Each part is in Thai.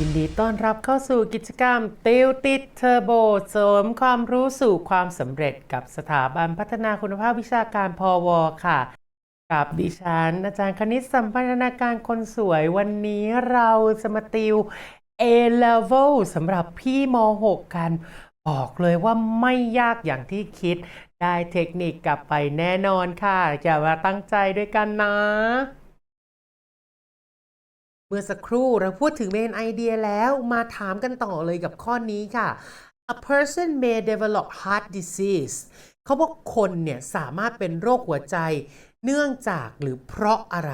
ยินดีต้อนรับเข้าสู่กิจกรรม ติวติดเทอร์โบเสริมความรู้สู่ความสำเร็จกับสถาบันพัฒนาคุณภาพวิชาการพอวค่ะ กับดิฉัน อาจารย์คณิตสัมพันธนาการคนสวยวันนี้เราจะมาติว A level สำหรับพี่ม .6 กัน บอกเลยว่าไม่ยากอย่างที่คิด ได้เทคนิคกลับไปแน่นอนค่ะ อย่ามาตั้งใจด้วยกันนะ มื่อสักครู่เราพูดถึงเมนไอเดียแล้วมาถามกันต่อเลยกับข้อนี้ค่ะ A person may develop heart disease เขาบอกคนเนี่ยสามารถเป็นโรคหัวใจ เนื่องจากหรือเพราะอะไร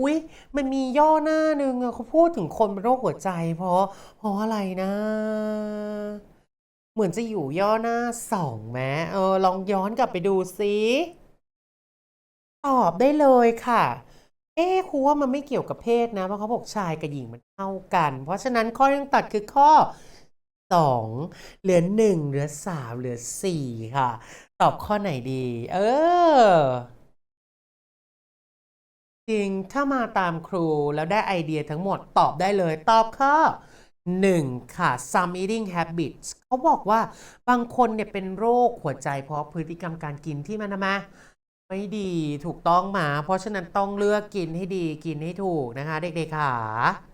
อุ๊ยมันมีย่อหน้าหนึ่งเขาพูดถึงคนเป็นโรคหัวใจ เพราะเพราะอะไรนะ เหมือนจะอยู่ย่อหน้าสองไหมเออลองย้อนกลับไปดูซิ ตอบได้เลยค่ะ เอ๊ครูว่ามันไม่เกี่ยวกับเพศนะ เพราะเขาบอกชายกับหญิงมันเท่ากัน เพราะฉะนั้นข้อที่ต้องตัดคือข้อ 2 เหลือ 1 เหลือ 3 เหลือ 4 ค่ะ ตอบข้อไหนดี เออ จริงถ้ามาตามครูแล้วได้ไอเดียทั้งหมดตอบได้เลย ตอบข้อ 1 ค่ะ some eating habits เขาบอกว่าบางคนเนี่ยเป็นโรคหัวใจเพราะพฤติกรรมการกินที่มันทำไม ไม่ดีถูกต้องมา เพราะฉะนั้นต้องเลือกกินให้ดีกินให้ถูกนะคะ เด็กๆค่ะ